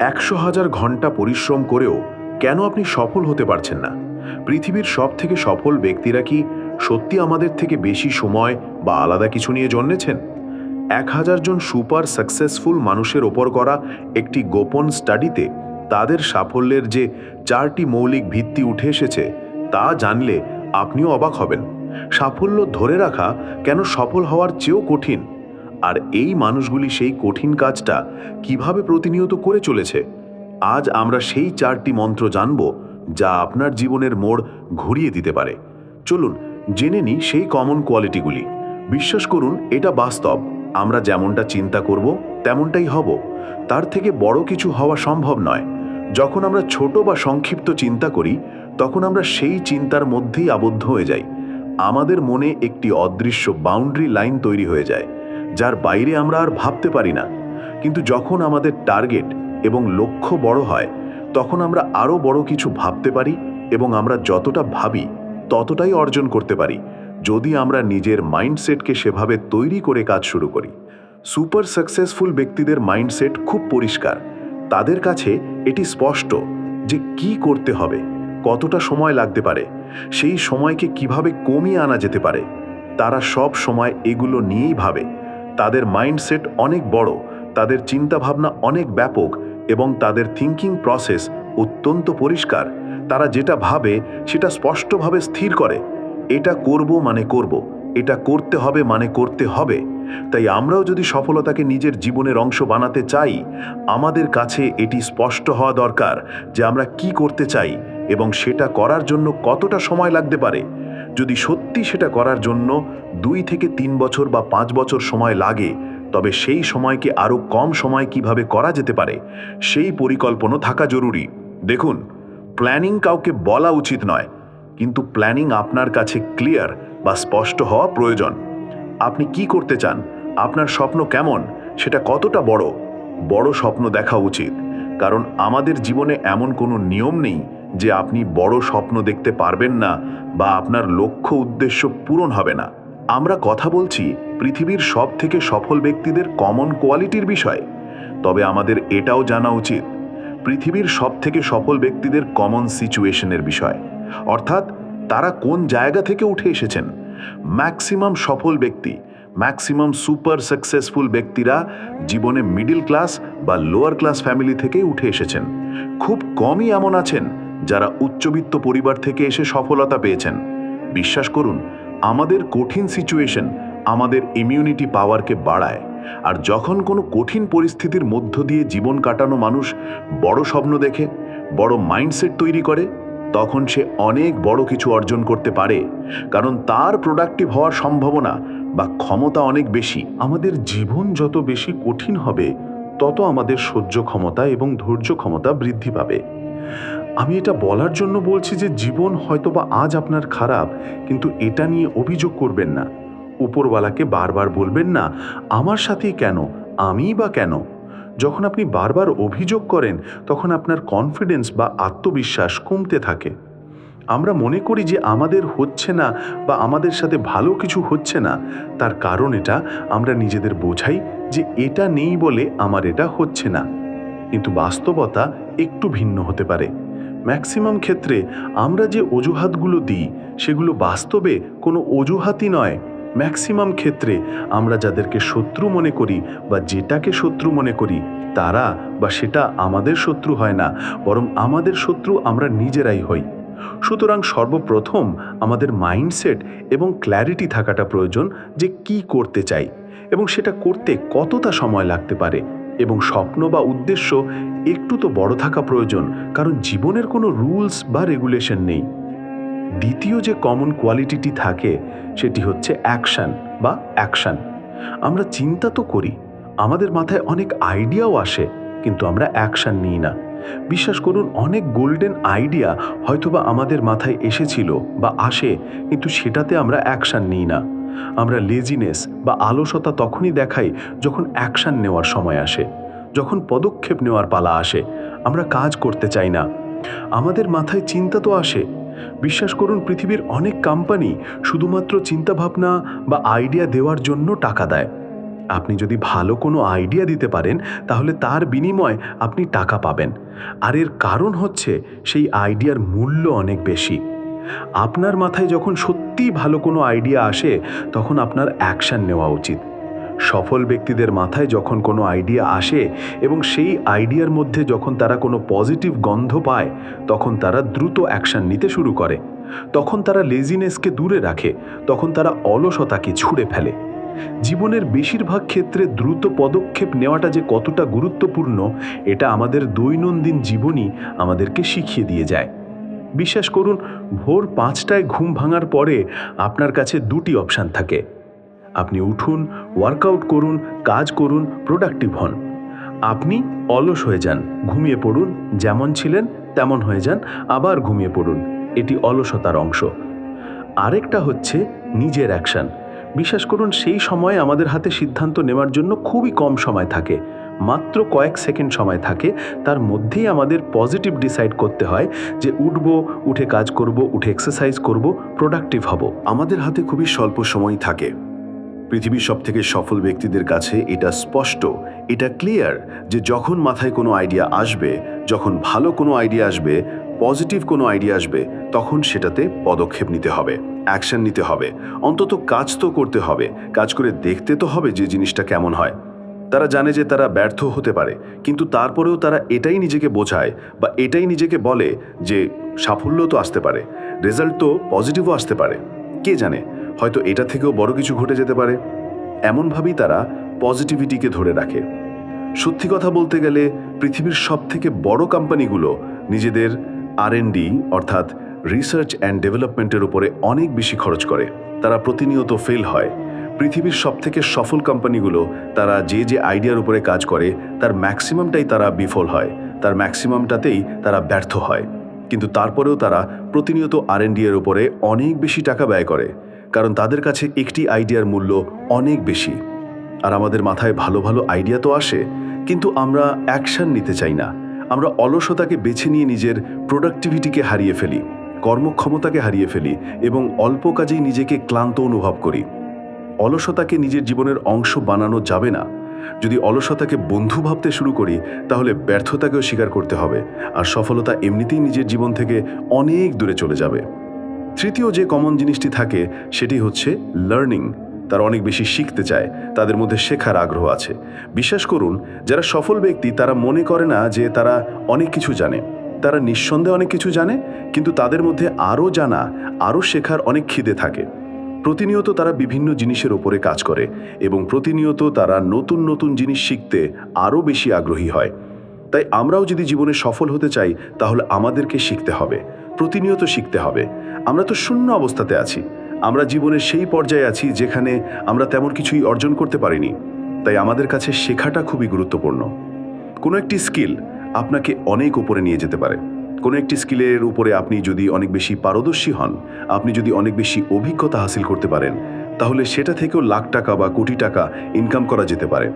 একশো হাজার ঘণ্টা পরিশ্রম করেও কেন আপনি সফল হতে পারছেন না? পৃথিবীর সব থেকে সফল ব্যক্তিরা কি সত্যি আমাদের থেকে বেশি সময় বা আলাদা কিছু নিয়ে জন্মেছেন? এক হাজার জন সুপার সাকসেসফুল মানুষের ওপর করা একটি গোপন স্টাডিতে তাদের সাফল্যের যে চারটি মৌলিক ভিত্তি উঠে এসেছে, তা জানলে আপনিও অবাক হবেন। সাফল্য ধরে রাখা কেন সফল হওয়ার চেয়েও কঠিন? আর এই মানুষগুলি সেই কঠিন কাজটা কীভাবে প্রতিনিয়ত করে চলেছে? আজ আমরা সেই চারটি মন্ত্র জানব যা আপনার জীবনের মোড় ঘুরিয়ে দিতে পারে। চলুন, জেনে নিই সেই কমন কোয়ালিটিগুলি বিশ্বাস করুন, এটা বাস্তব। আমরা যেমনটা চিন্তা করব, তেমনটাই হব। তার থেকে বড় কিছু হওয়া সম্ভব নয়। যখন আমরা ছোট বা সংক্ষিপ্ত চিন্তা করি, তখন আমরা সেই চিন্তার মধ্যেই আবদ্ধ হয়ে যাই। আমাদের মনে একটি অদৃশ্য বাউন্ডারি লাইন তৈরি হয়ে যায়। যার বাইরে আমরা আর ভাবতে পারি না। কিন্তু যখন আমাদের টার্গেট এবং লক্ষ্য বড় হয়, তখন আমরা আরও বড় কিছু ভাবতে পারি এবং আমরা যতটা ভাবি, ততটাই অর্জন করতে পারি, যদি আমরা নিজের মাইন্ডসেটকে সেভাবে তৈরি করে কাজ শুরু করি। সুপার সাকসেসফুল ব্যক্তিদের মাইন্ডসেট খুব পরিষ্কার। তাদের কাছে এটি স্পষ্ট যে কি করতে হবে, কতটা সময় লাগতে পারে, সেই সময়কে কীভাবে কমিয়ে আনা যেতে পারে। তারা সব সময় এগুলো নিয়েই ভাবে। তাদের মাইন্ডসেট অনেক বড়, তাদের চিন্তাভাবনা অনেক ব্যাপক এবং তাদের থিঙ্কিং প্রসেস অত্যন্ত পরিষ্কার। তারা যেটা ভাবে সেটা স্পষ্টভাবে স্থির করে। এটা করব মানে করব, এটা করতে হবে মানে করতে হবে। তাই আমরাও যদি সফলতাকে নিজের জীবনের অংশ বানাতে চাই, আমাদের কাছে এটি স্পষ্ট হওয়া দরকার যে আমরা কি করতে চাই এবং সেটা করার জন্য কতটা সময় লাগতে পারে। যদি সত্যি সেটা করার জন্য দুই থেকে তিন বছর বা পাঁচ বছর সময় লাগে, তবে সেই সময়কে আরও কম সময় কীভাবে করা যেতে পারে, সেই পরিকল্পনা থাকা জরুরি। দেখুন প্ল্যানিং কাউকে বলা উচিত নয়, কিন্তু প্ল্যানিং আপনার কাছে ক্লিয়ার বা স্পষ্ট হওয়া প্রয়োজন। আপনি কি করতে চান? আপনার স্বপ্ন কেমন? সেটা কতটা বড়? বড় স্বপ্ন দেখা উচিত, কারণ আমাদের জীবনে এমন কোনো নিয়ম নেই যে আপনি বড় স্বপ্ন দেখতে পারবেন না বা আপনার লক্ষ্য উদ্দেশ্য পূরণ হবে না। আমরা কথা বলছি পৃথিবীর সব থেকে সফল ব্যক্তিদের কমন কোয়ালিটির বিষয়। তবে আমাদের এটাও জানা উচিত, পৃথিবীর সব থেকে সফল ব্যক্তিদের কমন সিচুয়েশনের বিষয়। অর্থাৎ তারা কোন জায়গা থেকে উঠে এসেছেন? ম্যাক্সিমাম সফল ব্যক্তি ম্যাক্সিমাম সুপার সাকসেসফুল ব্যক্তিরা জীবনে মিডল ক্লাস বা লোয়ার ক্লাস ফ্যামিলি থেকে উঠে এসেছেন। খুব কমই এমন আছেন যারা উচ্চবিত্ত পরিবার থেকে এসে সফলতা পেয়েছেন। বিশ্বাস করুন, আমাদের কঠিন সিচুয়েশন আমাদের ইমিউনিটি পাওয়ারকে বাড়ায়। আর যখন কোনো কঠিন পরিস্থিতির মধ্য দিয়ে জীবন কাটানো মানুষ বড় স্বপ্ন দেখে, বড় মাইন্ডসেট তৈরি করে, তখন সে অনেক বড় কিছু অর্জন করতে পারে। কারণ তার প্রোডাক্টিভ হওয়ার সম্ভাবনা বা ক্ষমতা অনেক বেশি। আমাদের জীবন যত বেশি কঠিন হবে, তত আমাদের সহ্য ক্ষমতা এবং ধৈর্য ক্ষমতা বৃদ্ধি পাবে। আমি এটা বলার জন্য বলছি যে জীবন হয়তোবা আজ আপনার খারাপ, কিন্তু এটা নিয়ে অভিযোগ করবেন না। উপরওয়ালাকে বারবার বলবেন না, আমার সাথেই কেন? আমিই বা কেন? যখন আপনি বারবার অভিযোগ করেন, তখন আপনার কনফিডেন্স বা আত্মবিশ্বাস কমতে থাকে। আমরা মনে করি যে আমাদের হচ্ছে না বা আমাদের সাথে ভালো কিছু হচ্ছে না। তার কারণ এটা, আমরা নিজেদের বোঝাই যে এটা নেই বলে আমার এটা হচ্ছে না। কিন্তু বাস্তবতা একটু ভিন্ন হতে পারে। ম্যাক্সিমাম ক্ষেত্রে আমরা যে অজুহাতগুলো দিই, সেগুলো বাস্তবে কোনো অজুহাতই নয়। ম্যাক্সিমাম ক্ষেত্রে আমরা যাদেরকে শত্রু মনে করি বা যেটাকে শত্রু মনে করি, তারা বা সেটা আমাদের শত্রু হয় না, বরং আমাদের শত্রু আমরা নিজেরাই হই। সুতরাং সর্বপ্রথম আমাদের মাইন্ডসেট এবং ক্ল্যারিটি থাকাটা প্রয়োজন যে কি করতে চাই এবং সেটা করতে কতটা সময় লাগতে পারে। এবং স্বপ্ন বা উদ্দেশ্য একটু তো বড় থাকা প্রয়োজন, কারণ জীবনের কোনো রুলস বা রেগুলেশন নেই। দ্বিতীয় যে কমন কোয়ালিটিটি থাকে, সেটি হচ্ছে অ্যাকশন বা অ্যাকশন। আমরা চিন্তা তো করি, আমাদের মাথায় অনেক আইডিয়াও আসে, কিন্তু আমরা অ্যাকশন নিই না। বিশ্বাস করুন, অনেক গোল্ডেন আইডিয়া হয়তোবা আমাদের মাথায় এসেছিল বা আসে, কিন্তু সেটাতে আমরা অ্যাকশন নিই না। আমরা লেজিনেস বা আলসতা তখনই দেখাই যখন অ্যাকশন নেওয়ার সময় আসে। যখন পদক্ষেপ নেওয়ার পালা আসে, আমরা কাজ করতে চাই না। আমাদের মাথায় চিন্তা তো আসে। বিশ্বাস করুন, পৃথিবীর অনেক কোম্পানি শুধুমাত্র চিন্তাভাবনা বা আইডিয়া দেওয়ার জন্য টাকা দেয়। আপনি যদি ভালো কোনো আইডিয়া দিতে পারেন, তাহলে তার বিনিময়ে আপনি টাকা পাবেন। আর এর কারণ হচ্ছে, সেই আইডিয়ার মূল্য অনেক বেশি। আপনার মাথায় যখন সত্যিই ভালো কোনো আইডিয়া আসে, তখন আপনার অ্যাকশন নেওয়া উচিত। সফল ব্যক্তিদের মাথায় যখন কোনো আইডিয়া আসে এবং সেই আইডিয়ার মধ্যে যখন তারা কোনো পজিটিভ গন্ধ পায়, তখন তারা দ্রুত অ্যাকশন নিতে শুরু করে। তখন তারা লেজিনেসকে দূরে রাখে, তখন তারা অলসতাকে ছুঁড়ে ফেলে। জীবনের বেশিরভাগ ক্ষেত্রে দ্রুত পদক্ষেপ নেওয়াটা যে কতটা গুরুত্বপূর্ণ, এটা আমাদের দৈনন্দিন জীবনই আমাদেরকে শিখিয়ে দিয়ে যায়। বিশ্বাস করুন, ভোর পাঁচটায় ঘুম ভাঙার পরে আপনার কাছে দুটি অপশান থাকে। আপনি উঠুন ওয়ার্কআউট করুন, কাজ করুন প্রোডাক্টিভ হন। আপনি অলস হয়ে যান, ঘুমিয়ে পড়ুন, যেমন ছিলেন তেমন হয়ে যান, আবার ঘুমিয়ে পড়ুন। এটি অলসতার অংশ। আরেকটা হচ্ছে নিজের অ্যাকশন বিশ্বাস করুন, সেই সময় আমাদের হাতে সিদ্ধান্ত নেওয়ার জন্য খুবই কম সময় থাকে। মাত্র কয়েক সেকেন্ড সময় থাকে, তার মধ্যেই আমাদের পজিটিভ ডিসাইড করতে হয় যে উঠব, উঠে কাজ করব, উঠে এক্সারসাইজ করব প্রোডাক্টিভ হব। আমাদের হাতে খুবই স্বল্প সময় থাকে। পৃথিবীর সব থেকে সফল ব্যক্তিদের কাছে এটা স্পষ্ট, এটা ক্লিয়ার যে যখন মাথায় কোনো আইডিয়া আসবে, যখন ভালো কোনো আইডিয়া আসবে পজিটিভ কোনো আইডিয়া আসবে, তখন সেটাতে পদক্ষেপ নিতে হবে অ্যাকশন নিতে হবে। অন্তত কাজ তো করতে হবে, কাজ করে দেখতে তো হবে যে জিনিসটা কেমন হয়। তারা জানে যে তারা ব্যর্থ হতে পারে, কিন্তু তারপরেও তারা এটাই নিজেকে বোঝায় বা এটাই নিজেকে বলে যে সাফল্য তো আসতে পারে রেজাল্ট তো পজিটিভও আসতে পারে। কে জানে, হয়তো এটা থেকেও বড় কিছু ঘটে যেতে পারে। এমনভাবেই তারা পজিটিভিটিকে ধরে রাখে। সত্যি কথা বলতে গেলে, পৃথিবীর সব থেকে বড় কোম্পানিগুলো নিজেদের আর অর্থাৎ রিসার্চ অ্যান্ড ডেভেলপমেন্টের উপরে অনেক বেশি খরচ করে। তারা প্রতিনিয়ত ফেল হয়। পৃথিবীর সব থেকে সফল কোম্পানিগুলো তারা যে যে আইডিয়ার উপরে কাজ করে, তার ম্যাক্সিমামটাই তারা বিফল হয়। তার ম্যাক্সিমামটাতেই তারা ব্যর্থ হয়। কিন্তু তারপরেও তারা প্রতিনিয়ত আর এর উপরে অনেক বেশি টাকা ব্যয় করে, কারণ তাদের কাছে একটি আইডিয়ার মূল্য অনেক বেশি। আর আমাদের মাথায় ভালো ভালো আইডিয়া তো আসে, কিন্তু আমরা অ্যাকশন নিতে চাই না। আমরা অলসতাকে বেছে নিয়ে নিজের প্রোডাক্টিভিটিকে হারিয়ে ফেলি, কর্মক্ষমতাকে হারিয়ে ফেলি এবং অল্প কাজেই নিজেকে ক্লান্ত অনুভব করি। অলসতাকে নিজের জীবনের অংশ বানানো যাবে না। যদি অলসতাকে বন্ধু ভাবতে শুরু করি, তাহলে ব্যর্থতাকেও স্বীকার করতে হবে, আর সফলতা এমনিতেই নিজের জীবন থেকে অনেক দূরে চলে যাবে। তৃতীয় যে কমন জিনিসটি থাকে, সেটি হচ্ছে লার্নিং তারা অনেক বেশি শিখতে চায়, তাদের মধ্যে শেখার আগ্রহ আছে। বিশ্বাস করুন, যারা সফল ব্যক্তি, তারা মনে করে না যে তারা অনেক কিছু জানে। তারা নিঃসন্দেহে অনেক কিছু জানে, কিন্তু তাদের মধ্যে আরও জানা, আরও শেখার অনেক খিদে থাকে। প্রতিনিয়ত তারা বিভিন্ন জিনিসের ওপরে কাজ করে এবং প্রতিনিয়ত তারা নতুন নতুন জিনিস শিখতে আরও বেশি আগ্রহী হয়। তাই আমরাও যদি জীবনে সফল হতে চাই, তাহলে আমাদেরকে শিখতে হবে, প্রতিনিয়ত শিখতে হবে। আমরা তো শূন্য অবস্থাতে আছি। আমরা জীবনের সেই পর্যায়ে আছি যেখানে আমরা তেমন কিছুই অর্জন করতে পারিনি। তাই আমাদের কাছে শেখাটা খুবই গুরুত্বপূর্ণ। কোনো একটি স্কিল আপনাকে অনেক উপরে নিয়ে যেতে পারে। কোনো একটি স্কিলের উপরে আপনি যদি অনেক বেশি পারদর্শী হন, আপনি যদি অনেক বেশি অভিজ্ঞতা হাসিল করতে পারেন, তাহলে সেটা থেকেও লাখ টাকা বা কোটি টাকা ইনকাম করা যেতে পারে।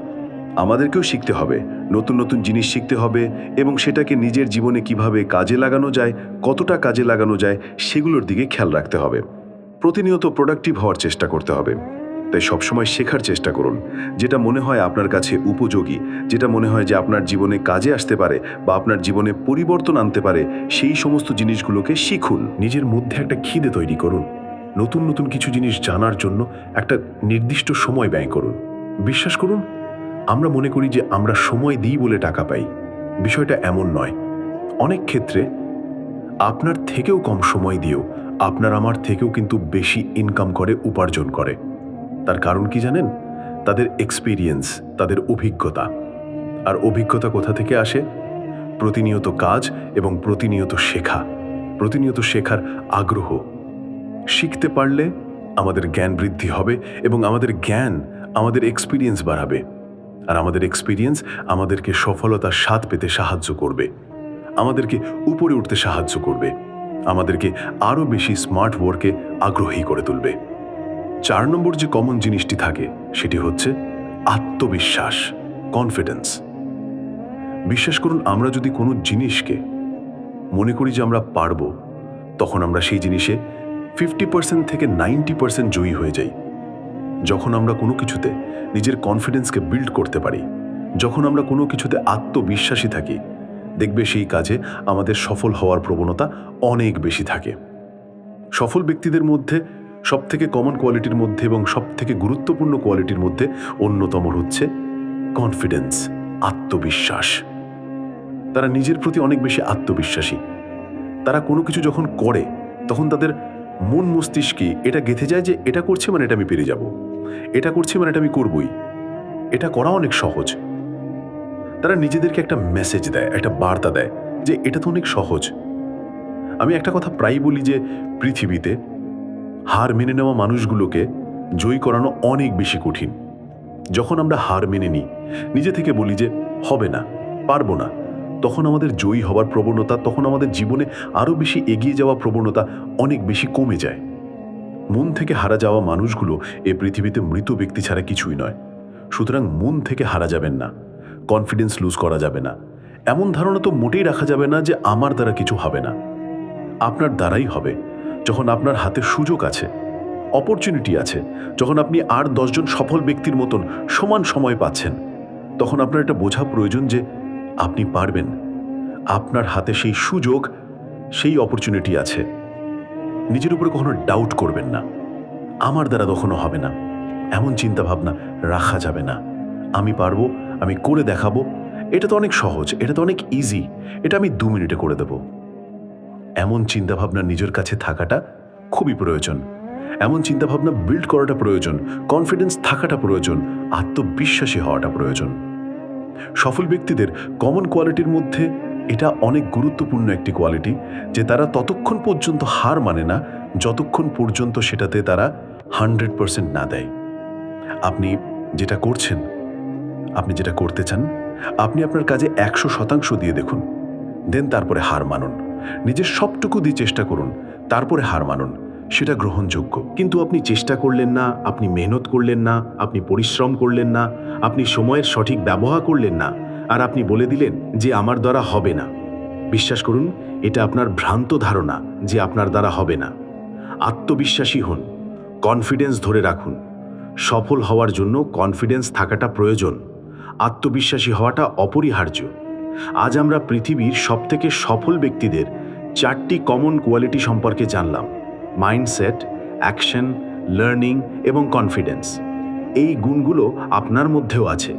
আমাদেরকেও শিখতে হবে, নতুন নতুন জিনিস শিখতে হবে এবং সেটাকে নিজের জীবনে কীভাবে কাজে লাগানো যায়, কতটা কাজে লাগানো যায়, সেগুলোর দিকে খেয়াল রাখতে হবে। প্রতিনিয়ত প্রোডাক্টিভ হওয়ার চেষ্টা করতে হবে। তাই সবসময় শেখার চেষ্টা করুন। যেটা মনে হয় আপনার কাছে উপযোগী, যেটা মনে হয় যে আপনার জীবনে কাজে আসতে পারে বা আপনার জীবনে পরিবর্তন আনতে পারে, সেই সমস্ত জিনিসগুলোকে শিখুন। নিজের মধ্যে একটা খিদে তৈরি করুন। নতুন নতুন কিছু জিনিস জানার জন্য একটা নির্দিষ্ট সময় ব্যয় করুন। বিশ্বাস করুন, আমরা মনে করি যে আমরা সময় দিই বলে টাকা পাই। বিষয়টা এমন নয়। অনেক ক্ষেত্রে আপনার থেকেও কম সময় দিয়েও আপনার আমার থেকেও কিন্তু বেশি ইনকাম করে, উপার্জন করে। তার কারণ কি জানেন? তাদের এক্সপিরিয়েন্স তাদের অভিজ্ঞতা। আর অভিজ্ঞতা কোথা থেকে আসে? প্রতিনিয়ত কাজ এবং প্রতিনিয়ত শেখা। প্রতিনিয়ত শেখার আগ্রহ। শিখতে পারলে আমাদের জ্ঞান বৃদ্ধি হবে এবং আমাদের জ্ঞান আমাদের এক্সপিরিয়েন্স বাড়াবে। আর আমাদের এক্সপিরিয়েন্স আমাদেরকে সফলতার স্বাদ পেতে সাহায্য করবে। আমাদেরকে উপরে উঠতে সাহায্য করবে। আমাদেরকে আরও বেশি স্মার্ট ওয়ার্কে আগ্রহী করে তুলবে। চার নম্বর যে কমন জিনিসটি থাকে, সেটি হচ্ছে আত্মবিশ্বাস কনফিডেন্স বিশ্বাস করুন, আমরা যদি কোনো জিনিসকে মনে করি যে আমরা পারব, তখন আমরা সেই জিনিসে ফিফটি পার্সেন্ট থেকে নাইনটি পার্সেন্ট জয়ী হয়ে যাই। যখন আমরা কোনো কিছুতে নিজের কনফিডেন্সকে বিল্ড করতে পারি, যখন আমরা কোনো কিছুতে আত্মবিশ্বাসী থাকি, দেখবে সেই কাজে আমাদের সফল হওয়ার প্রবণতা অনেক বেশি থাকে। সফল ব্যক্তিদের মধ্যে সবথেকে কমন কোয়ালিটির মধ্যে এবং সবথেকে গুরুত্বপূর্ণ কোয়ালিটির মধ্যে অন্যতম হচ্ছে কনফিডেন্স আত্মবিশ্বাস। তারা নিজের প্রতি অনেক বেশি আত্মবিশ্বাসী। তারা কোনো কিছু যখন করে, তখন তাদের মন মস্তিষ্কে এটা গেঁথে যায় যে এটা করছে মানে এটা আমি পেরে যাব। এটা করছে মানে এটা আমি করবই। এটা করা অনেক সহজ। তারা নিজেদেরকে একটা মেসেজ দেয়, একটা বার্তা দেয় যে এটা তো অনেক সহজ। আমি একটা কথা প্রায়ই বলি যে পৃথিবীতে হার মেনে নেওয়া মানুষগুলোকে জয়ী করানো অনেক বেশি কঠিন। যখন আমরা হার মেনে নিই, নিজে থেকে বলি যে, হবে না, পারব না। তখন আমাদের জয়ী হওয়ার প্রবণতা, তখন আমাদের জীবনে আরও বেশি এগিয়ে যাওয়া প্রবণতা অনেক বেশি কমে যায়। মন থেকে হারা যাওয়া মানুষগুলো এ পৃথিবীতে মৃত ব্যক্তি ছাড়া কিছুই নয়। সুতরাং মন থেকে হারা যাবেন না কনফিডেন্স লুজ করা যাবে না। এমন ধারণা তো মোটেই রাখা যাবে না যে, আমার দ্বারা কিছু হবে না। আপনার দ্বারাই হবে। যখন আপনার হাতে সুযোগ আছে অপরচুনিটি আছে, যখন আপনি আর দশজন সফল ব্যক্তির মতন সমান সময় পাচ্ছেন, তখন আপনার এটা বোঝা প্রয়োজন যে আপনি পারবেন। আপনার হাতে সেই সুযোগ, সেই অপরচুনিটি আছে। নিজের উপরে কখনো ডাউট করবেন না। আমার দ্বারা কখনো হবে না। এমন চিন্তা ভাবনা রাখা যাবে না। আমি পারব, আমি করে দেখাবো। এটা তো অনেক সহজ, এটা তো অনেক ইজি এটা আমি দু মিনিটে করে দেব। এমন চিন্তাভাবনা নিজের কাছে থাকাটা খুবই প্রয়োজন। এমন চিন্তাভাবনা বিল্ড করাটা প্রয়োজন কনফিডেন্স থাকাটা প্রয়োজন, আত্মবিশ্বাসী হওয়াটা প্রয়োজন। সফল ব্যক্তিদের কমন কোয়ালিটির মধ্যে এটা অনেক গুরুত্বপূর্ণ একটি কোয়ালিটি যে তারা ততক্ষণ পর্যন্ত হার মানে না, যতক্ষণ পর্যন্ত সেটাতে তারা হান্ড্রেড পারসেন্ট না দেয়। আপনি যেটা করছেন, আপনি যেটা করতে চান, আপনি আপনার কাজে একশো শতাংশ দিয়ে দেখুন, দেন তারপরে হার মানুন। নিজের সবটুকু দিয়ে চেষ্টা করুন, তারপরে হার মানুন। সেটা গ্রহণযোগ্য। কিন্তু আপনি চেষ্টা করলেন না, আপনি মেহনত করলেন না, আপনি পরিশ্রম করলেন না, আপনি সময়ের সঠিক ব্যবহার করলেন না, আর আপনি বলে দিলেন যে আমার দ্বারা হবে না। বিশ্বাস করুন, এটা আপনার ভ্রান্ত ধারণা যে আপনার দ্বারা হবে না। আত্মবিশ্বাসী হন কনফিডেন্স ধরে রাখুন। সফল হওয়ার জন্য কনফিডেন্স থাকাটা প্রয়োজন। আত্মবিশ্বাসী হওয়াটা অপরিহার্য। আজ আমরা পৃথিবীর সবথেকে সফল ব্যক্তিদের চারটি কমন কোয়ালিটি সম্পর্কে জানলাম মাইন্ডসেট অ্যাকশন লার্নিং এবং কনফিডেন্স এই গুণগুলো আপনার মধ্যেও আছে।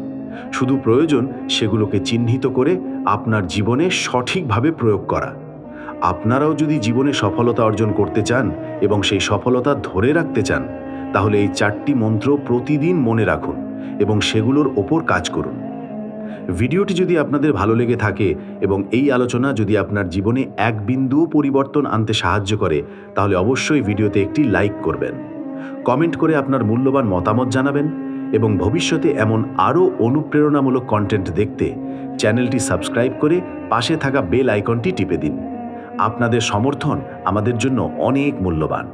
শুধু প্রয়োজন সেগুলোকে চিহ্নিত করে আপনার জীবনে সঠিকভাবে প্রয়োগ করা। আপনারাও যদি জীবনে সফলতা অর্জন করতে চান এবং সেই সফলতা ধরে রাখতে চান, তাহলে এই চারটি মন্ত্র প্রতিদিন মনে রাখুন এবং সেগুলোর ওপর কাজ করুন। ভিডিওটি যদি আপনাদের ভালো লেগে থাকে এবং এই আলোচনা যদি আপনার জীবনে এক বিন্দুও পরিবর্তন আনতে সাহায্য করে, তাহলে অবশ্যই ভিডিওতে একটি লাইক করবেন। কমেন্ট করে আপনার মূল্যবান মতামত জানাবেন এবং ভবিষ্যতে এমন আরও অনুপ্রেরণামূলক কন্টেন্ট দেখতে চ্যানেলটি সাবস্ক্রাইব করে পাশে থাকা বেল আইকনটি টিপে দিন। আপনাদের সমর্থন আমাদের জন্য অনেক মূল্যবান।